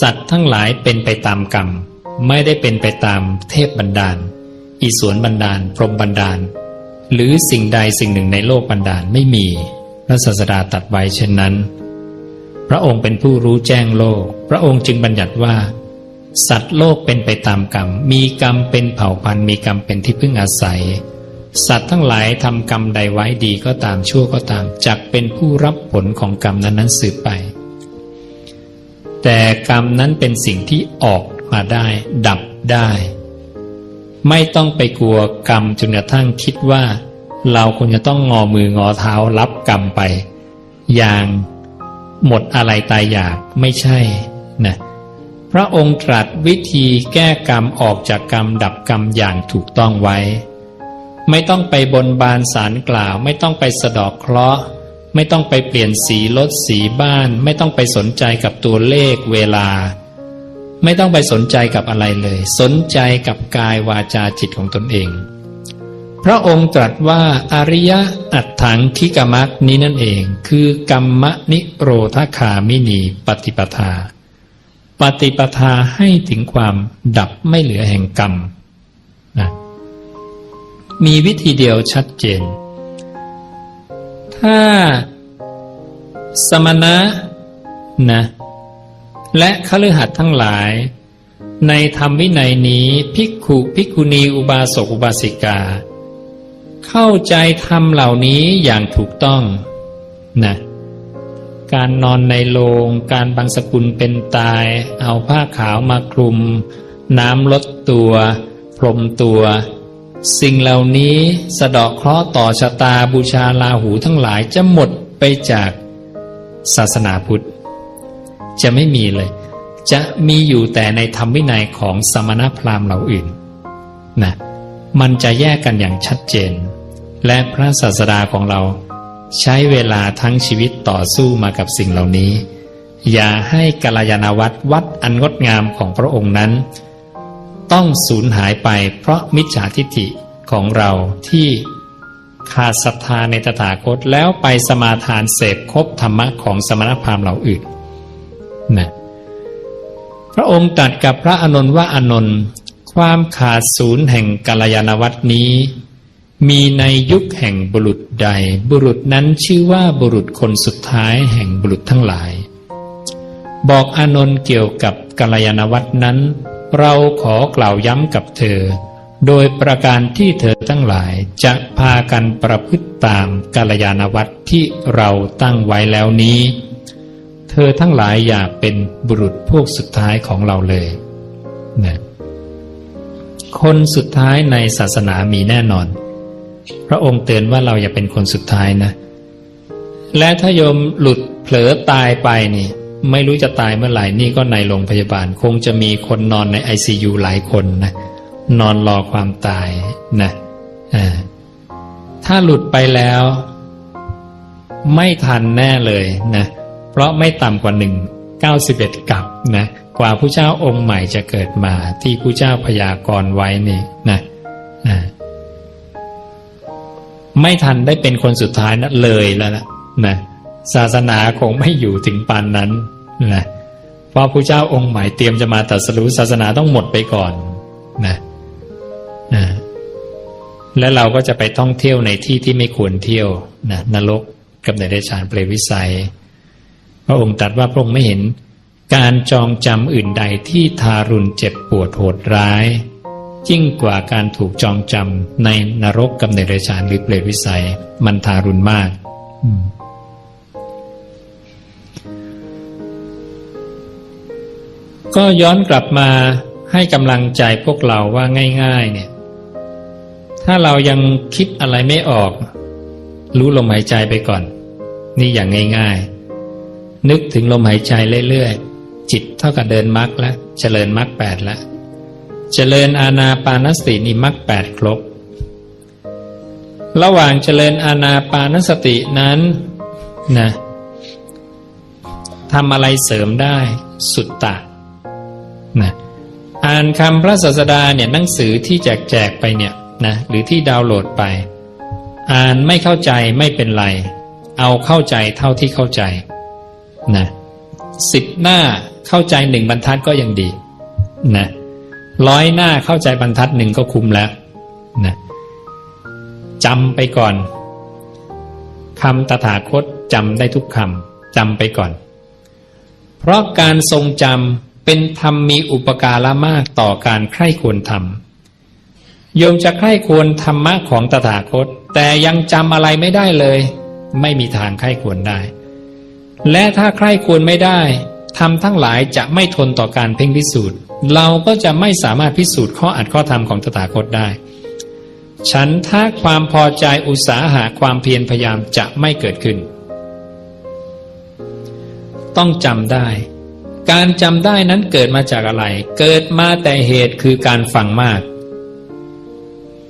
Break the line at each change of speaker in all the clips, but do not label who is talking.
สัตว์ทั้งหลายเป็นไปตามกรรม ไม่ได้เป็นไปตามเทพบันดาลอีสวนบันดาล พรหมบันดาล หรือสิ่งใดสิ่งหนึ่งในโลกบันดาลไม่มีพระศาสดาตัดไว้เช่นนั้น พระองค์เป็นผู้รู้แจ้งโลก พระองค์จึงบัญญัติว่า สัตว์โลกเป็นไปตามกรรม มีกรรมเป็นเผ่าพันธุ์มีกรรมเป็นที่พึ่งอาศัย สัตว์ทั้งหลายทำกรรมใดไว้ดีก็ตามชั่วก็ตามจักเป็นผู้รับผลของกรรมนั้นนั้นสืบไป แต่กรรมนั้นเป็นสิ่งที่ออกมาได้ ดับได้ ไม่ต้องไปกลัวกรรมจนกระทั่งคิดว่า เราควรจะต้องงอมืองอเท้ารับกรรมไป อย่างหมดอะไรตายอยากไม่ใช่นะพระองค์ตรัสวิธีแก้กรรมออกจากกรรมดับกรรมอย่างถูกต้องไว้ ไม่ต้องไปบนบานสารกล่าว ไม่ต้องไปสะดอกเคราะห์ ไม่ต้องไปเปลี่ยนสีรถสีบ้าน ไม่ต้องไปสนใจกับตัวเลขเวลา ไม่ต้องไปสนใจกับอะไรเลย สนใจกับกายวาจาจิตของตนเอง พระองค์ตรัสว่าอริยะอัตถังคิกมักนี้นั่นเอง คือกรรมนิโรธคามินีปฏิปทา ปฏิปทาให้ถึงความดับไม่เหลือแห่งกรรมนะมีวิธีเดียวชัดเจน ถ้า สมณะนะและคฤหัสถ์ทั้งหลาย ในธรรมวินัยนี้ภิกขุภิกขุณีอุบาสกอุบาสิกา เข้าใจธรรมเหล่านี้อย่างถูกต้องนะการนอนในโลงการบังสกุลเป็นตาย เอาผ้าขาวมาคลุม น้ำลดตัว พรมตัว สิ่งเหล่านี้สะเดาะเคราะห์ต่อชะตาบูชาลาหูทั้งหลายจะหมดไปจากศาสนาพุทธ จะไม่มีเลย จะมีอยู่แต่ในธรรมวินัยของสมณพราหมณ์เหล่าอื่นนะมันจะแยกกันอย่างชัดเจน และพระศาสดาของเรา ใช้เวลาทั้งชีวิตต่อสู้มากับสิ่งเหล่านี้ อย่าให้กัลยาณวัตรวัดอันงดงามของพระองค์นั้น ต้องสูญหายไปเพราะมิจฉาทิฏฐิของเราที่ขาดศรัทธาในตถาคตแล้วไปสมาทานเสพคบธรรมะของสมณพราหมณ์เหล่าอื่นนะพระองค์ตรัสกับพระอนนท์ว่าอนนท์ความขาดศูนย์แห่งกัลยาณวัตรนี้ มีในยุคแห่งบุรุษใด บุรุษนั้นชื่อว่าบุรุษคนสุดท้ายแห่งบุรุษทั้งหลาย บอกอนนท์เกี่ยวกับกัลยาณวัตรนั้น เราขอกล่าวย้ำกับเธอ โดยประการที่เธอทั้งหลายจะพากันประพฤติตามกัลยาณวัตรที่เราตั้งไว้แล้วนี้ เธอทั้งหลายอย่าเป็นบุรุษพวกสุดท้ายของเราเลยนะคนสุดท้ายในศาสนามีแน่นอน พระองค์เตือนว่าเราอย่าเป็นคนสุดท้ายนะ และถ้าโยมหลุดเผลอตายไปนี่ ไม่รู้จะตายเมื่อไหร่นี่ก็ในโรงพยาบาล คงจะมีคนนอนในไอซียูหลายคนนะนอนรอความตายนะถ้าหลุดไปแล้ว ไม่ทันแน่เลยนะ เพราะไม่ต่ำกว่าหนึ่งเก้าสิบเอ็ดกับนะกว่าผู้เจ้าองค์ใหม่จะเกิดมา ที่ผู้เจ้าพยากรณ์ไว้นี่นะอ่าไม่ทันได้เป็นคนสุดท้ายนะเลยแล้วนะนะ ศาสนาคงไม่อยู่ถึงปานนั้นนะเพราะผู้เจ้าองค์ใหม่เตรียมจะมาตรัสรู้ศาสนาต้องหมดไปก่อนนะอ่าและเราก็จะไปท่องเที่ยวในที่ที่ไม่ควรเที่ยวนะนรกกับในเดชานเปรวิสัย พระองค์ตรัสว่าพระองค์ไม่เห็นการจองจำอื่นใดที่ทารุณเจ็บปวดโหดร้ายยิ่งกว่าการถูกจองจำในนรกกับในเดชานหรือเปรตวิสัย มันทารุณมาก อืม ก็ย้อนกลับมาให้กำลังใจพวกเราว่าง่าย ๆ เนี่ย ถ้าเรายังคิดอะไรไม่ออก รู้ลมหายใจไปก่อน นี่อย่างง่าย ๆ นึกถึงลมหายใจเรื่อยๆ จิตเท่ากับเดินมรรคแล้วเจริญมรรคแปดแล้วเจริญอาณาปานสตินี่มรรคแปดครบ ระหว่างเจริญอาณาปานสตินั้นนะทำอะไรเสริมได้สุดตะ นะอ่านคำพระศาสดาเนี่ยหนังสือที่แจกแจกไปเนี่ยนะหรือที่ดาวน์โหลดไป อ่านไม่เข้าใจไม่เป็นไร เอาเข้าใจเท่าที่เข้าใจนะสิบหน้าเข้าใจหนึ่งบรรทัดก็ยังดีนะร้อยหน้าเข้าใจบรรทัดหนึ่งก็คุ้มแล้วนะจำไปก่อนคำตถาคตจำได้ทุกคำจำไปก่อน เพราะการทรงจำ เป็นธรรมมีอุปการะมากต่อการใคร่ควรทำโยมจะใคร่ควรธรรมะของตถาคต แต่ยังจำอะไรไม่ได้เลย ไม่มีทางใคร่ควรได้ และถ้าใคร่ควรไม่ได้ทำทั้งหลายจะไม่ทนต่อการเพ่งพิสูจน์ เราก็จะไม่สามารถพิสูจน์ข้ออัดข้อธรรมของตถาคตได้ ฉันถ้าความพอใจอุตสาหะความเพียรพยายามจะไม่เกิดขึ้น ต้องจำได้ การจำได้นั้นเกิดมาจากอะไร เกิดมาแต่เหตุคือการฟังมาก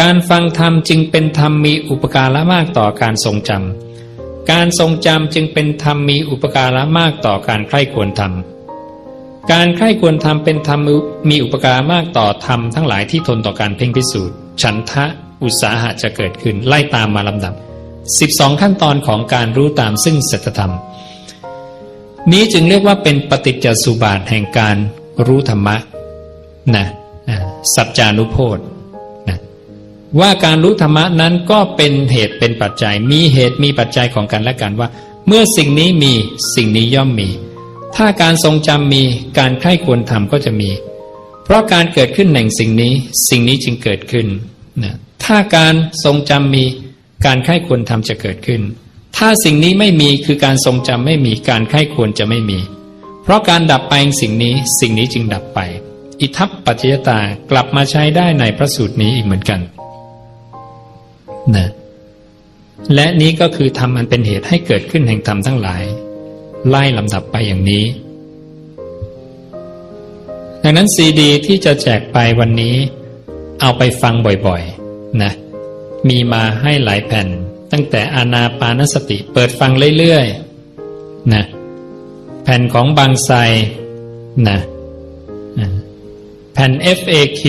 การฟังธรรมจึงเป็นธรรมมีอุปการะมากต่อการทรงจำ การทรงจำจึงเป็นธรรมมีอุปการะมากต่อการใคร่ควรทำการใคร่ควรทำเป็นธรรมมีอุปการะมากต่อธรรมทั้งหลายที่ทนต่อการเพ่งพิสูจน์ ฉันทะอุตสาหะจะเกิดขึ้นไล่ตามมาลำดับ 12 ขั้นตอนของการรู้ตามซึ่งสัจธรรม นี้จึงเรียกว่าเป็นปฏิจจสุบาทแห่งการรู้ธรรมะนะสัจจานุโพธนะว่าการรู้ธรรมะนั้นก็เป็นเหตุเป็นปัจจัย มีเหตุมีปัจจัยของกันและกันว่า เมื่อสิ่งนี้มีสิ่งนี้ย่อมมี ถ้าการทรงจำมีการใคร่ควรทำก็จะมี เพราะการเกิดขึ้นแห่งสิ่งนี้ สิ่งนี้จึงเกิดขึ้นนะถ้าการทรงจำมีการใคร่ควรทำจะเกิดขึ้น ถ้าสิ่งนี้ไม่มีคือการทรงจำไม่มีการใคร่ควรจะไม่มี เพราะการดับไปสิ่งนี้สิ่งนี้จึงดับไป อิทัปปัจจยตากลับมาใช้ได้ในพระสูตรนี้อีกเหมือนกันนะและนี้ก็คือทำมันเป็นเหตุให้เกิดขึ้นแห่งธรรมทั้งหลาย ไล่ลำดับไปอย่างนี้ ดังนั้นซีดี ที่จะแจกไปวันนี้ เอาไปฟังบ่อยๆนะมีมาให้หลายแผ่น ตั้งแต่อานาปานสติเปิดฟังเรื่อยๆนะแผ่นของบางไทรนะแผ่น FAQ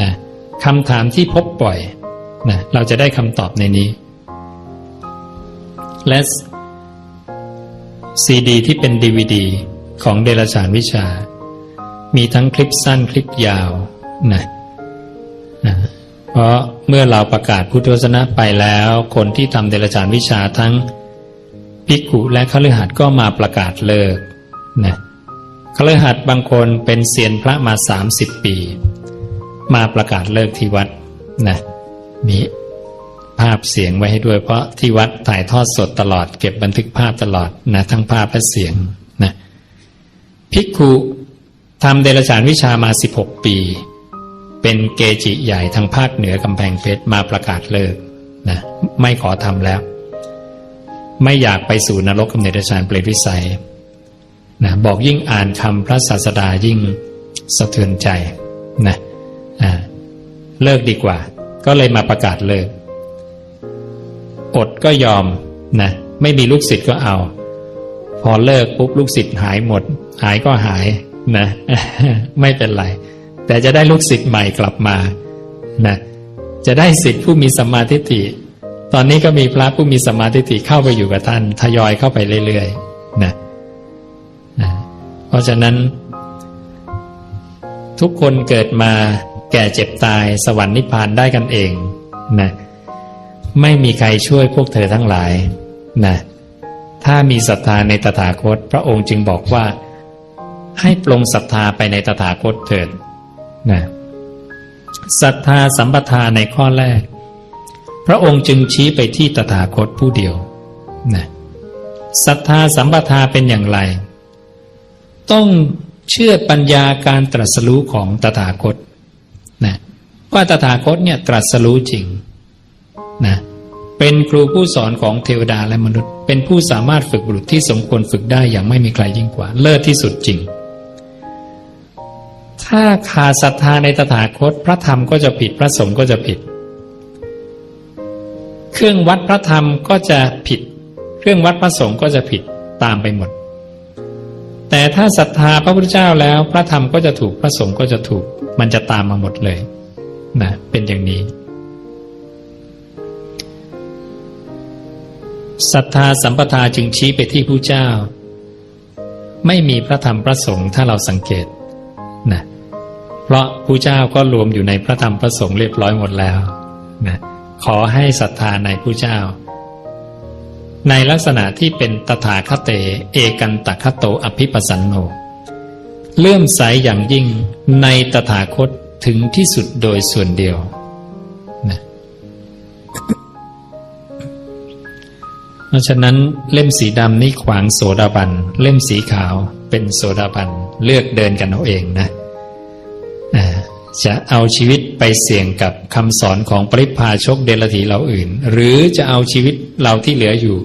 นะคำถามที่พบบ่อยนะเราจะได้คำตอบในนี้ และซีดีที่เป็น DVD ของเดลฉานวิชา มีทั้งคลิปสั้นคลิปยาวนะนะ เพราะเมื่อเราประกาศพุทธวจนะไปแล้ว คนที่ทำเดลฉานวิชาทั้งภิกขุและขฤหัสถ์ก็มาประกาศเลิกนะขฤหัสถ์บางคนเป็นเซียนพระมาสามสิบปี มาประกาศเลิกที่วัดนะมีภาพเสียงไว้ให้ด้วย เพราะที่วัดถ่ายทอดสดตลอด เก็บบันทึกภาพตลอดนะทั้งภาพและเสียงนะภิกขุทำเดลฉานวิชามาสิบหกปี เป็นเกจิใหญ่ทางภาคเหนือกำแพงเพชรมาประกาศเลิกนะไม่ขอทำแล้ว ไม่อยากไปสู่นรกกับเดลฉานเปรตวิสัยนะบอกยิ่งอ่านคำพระศาสดายิ่งสะเทือนใจนะอ่าเลิกดีกว่า ก็เลยมาประกาศเลิก อดก็ยอมนะไม่มีลูกศิษย์ก็เอา พอเลิกปุ๊บลูกศิษย์หายหมด หายก็หายนะ ไม่เป็นไร แต่จะได้ลูกศิษย์ใหม่กลับมานะจะได้ศิษย์ผู้มีสัมมาทิฏฐิ ตอนนี้ก็มีพระผู้มีสัมมาทิฏฐิเข้าไปอยู่กับท่านทยอยเข้าไปเรื่อยๆนะนะเพราะฉะนั้น ทุกคนเกิดมาแก่เจ็บตายสวรรค์นิพพานได้กันเองนะไม่มีใครช่วยพวกเธอทั้งหลายนะถ้ามีศรัทธาในตถาคต พระองค์จึงบอกว่า ให้ปลงศรัทธาไปในตถาคตเถิด นะศรัทธาสัมปทาในข้อแรก พระองค์จึงชี้ไปที่ตถาคตผู้เดียวนะศรัทธาสัมปทาเป็นอย่างไร ต้องเชื่อปัญญาการตรัสรู้ของตถาคตนะว่าตถาคตเนี่ยตรัสรู้จริงนะเป็นครูผู้สอนของเทวดาและมนุษย์ เป็นผู้สามารถฝึกบุรุษที่สมควรฝึกได้อย่างไม่มีใครยิ่งกว่า เลิศที่สุดจริง ถ้าขาดศรัทธาในตถาคต พระธรรมก็จะผิดพระสงฆ์ก็จะผิด เครื่องวัดพระธรรมก็จะผิด เครื่องวัดพระสงฆ์ก็จะผิดตามไปหมด แต่ถ้าศรัทธาพระพุทธเจ้าแล้ว พระธรรมก็จะถูกพระสงฆ์ก็จะถูก มันจะตามมาหมดเลยนะเป็นอย่างนี้ศรัทธาสัมปทาจึงชี้ไปที่ผู้เจ้า ไม่มีพระธรรมพระสงฆ์ถ้าเราสังเกตนะ เพราะผู้เจ้าก็รวมอยู่ในพระธรรมพระสงฆ์เรียบร้อยหมดแล้วนะขอให้ศรัทธาในผู้เจ้า ในลักษณะที่เป็นตถาคเต เอกันตคโตอภิปสันโนเลื่อมใสอย่างยิ่งในตถาคตถึงที่สุดโดยส่วนเดียวนะเพราะฉะนั้นเล่มสีดำนี่ขวางโสดาบัน เล่มสีขาวเป็นโสดาบัน เลือกเดินกันเอาเองนะ จะเอาชีวิตไปเสี่ยงกับคำสอนของปริพาชกเดลถีเราอื่น หรือจะเอาชีวิตเราที่เหลืออยู่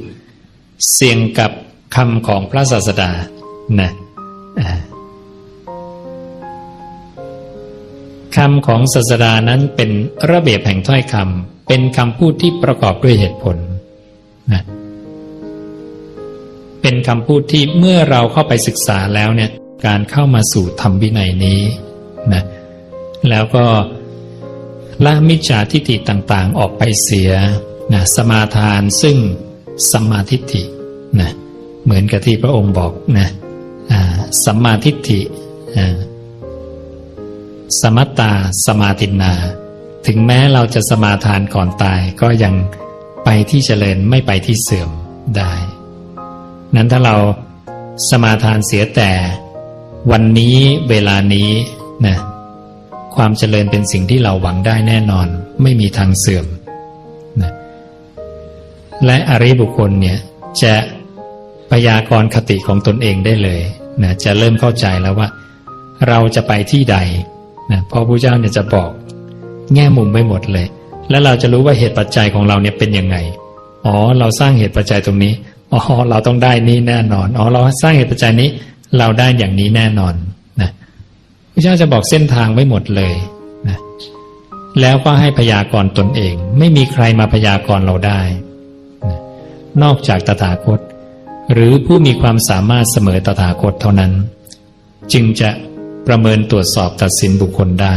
เสี่ยงกับคำของพระศาสดานะคำของศาสดานั้นเป็นระเบียบแห่งถ้อยคำเป็นคำพูดที่ประกอบด้วยเหตุผลนะเป็นคำพูดที่เมื่อเราเข้าไปศึกษาแล้วเนี่ยการเข้ามาสู่ธรรมวินัยนี้นะ แล้วก็ละมิจฉาทิฏฐิต่างๆ ออกไปเสียนะสมาทานซึ่งสัมมาทิฏฐินะเหมือนกับที่พระองค์บอกนะสัมมาทิฏฐิสมัตตาสมาตินา ถึงแม้เราจะสมาทานก่อนตายก็ยังไปที่เจริญไม่ไปที่เสื่อมได้ นั้นถ้าเราสมาทานเสียแต่วันนี้เวลานี้นะ ความเจริญเป็นสิ่งที่เราหวังได้แน่นอน ไม่มีทางเสื่อมนะและอริบุคคลเนี่ยจะพยากรคติของตนเองได้เลยนะจะเริ่มเข้าใจแล้วว่า เราจะไปที่ใดนะพระพระเจ้าเนี่ยจะบอกแง่มุมไปหมดเลย แล้วเราจะรู้ว่าเหตุปัจจัยของเราเนี่ยเป็นยังไง อ๋อ เราสร้างเหตุปัจจัยตรงนี้ อ๋อ เราต้องได้นี่แน่นอน อ๋อ เราสร้างเหตุปัจจัยนี้ เราได้อย่างนี้แน่นอน พระเจ้าจะบอกเส้นทางไว้หมดเลยนะแล้วก็ให้พยากรณ์ตนเอง ไม่มีใครมาพยากรณ์เราได้นะนอกจากตถาคต หรือผู้มีความสามารถเสมอตถาคตเท่านั้น จึงจะประเมินตรวจสอบตัดสินบุคคลได้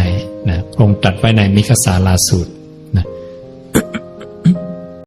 นะองค์ตัดไว้ในมิคสาลาสูตร